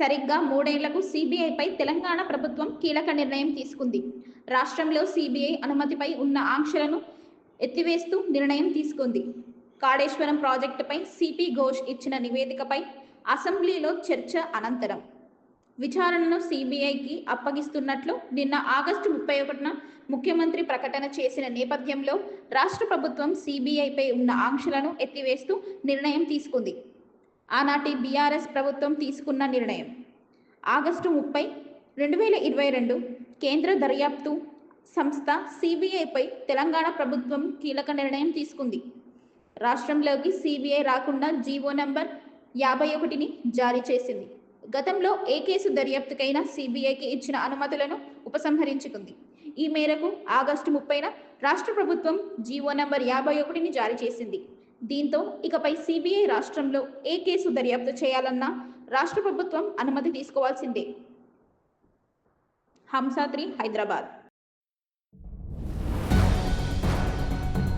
సరిగ్గా మూడేళ్ళకు సిబిఐపై తెలంగాణ ప్రభుత్వం కీలక నిర్ణయం తీసుకుంది. రాష్ట్రంలో సిబిఐ అనుమతిపై ఉన్న ఆంక్షలను ఎత్తివేస్తూ నిర్ణయం తీసుకుంది. కాళేశ్వరం ప్రాజెక్టుపై సిపి ఘోష్ ఇచ్చిన నివేదికపై అసెంబ్లీలో చర్చ అనంతరం. విచారణను సిబిఐకి అప్పగిస్తున్నట్లు నిన్న ఆగస్టు ముప్పై ఒకటిన ముఖ్యమంత్రి ప్రకటన చేసిన నేపథ్యంలో రాష్ట్ర ప్రభుత్వం సిబిఐపై ఉన్న ఆంక్షలను ఎత్తివేస్తూ నిర్ణయం తీసుకుంది. ఆనాటి బీఆర్ఎస్ ప్రభుత్వం తీసుకున్న నిర్ణయం. ఆగస్టు ముప్పై రెండు వేల ఇరవై రెండు కేంద్ర దర్యాప్తు సంస్థ సిబిఐపై తెలంగాణ ప్రభుత్వం కీలక నిర్ణయం తీసుకుంది. రాష్ట్రంలోకి సిబిఐ రాకుండా జీవో నంబర్ యాభై ఒకటిని జారీ చేసింది. గతంలో ఏ కేసు దర్యాప్తుకైనా సిబిఐకి ఇచ్చిన అనుమతులను ఉపసంహరించుకుంది. ఈ మేరకు ఆగస్టు ముప్పైన రాష్ట్ర ప్రభుత్వం జీవో నంబర్ యాభై ఒకటిని జారీ చేసింది. దీంతో ఇకపై సిబిఐ రాష్ట్రంలో ఏ కేసు దర్యాప్తు చేయాలన్నా రాష్ట్ర ప్రభుత్వం అనుమతి తీసుకోవాల్సిందే. హంసాద్రి హైదరాబాద్.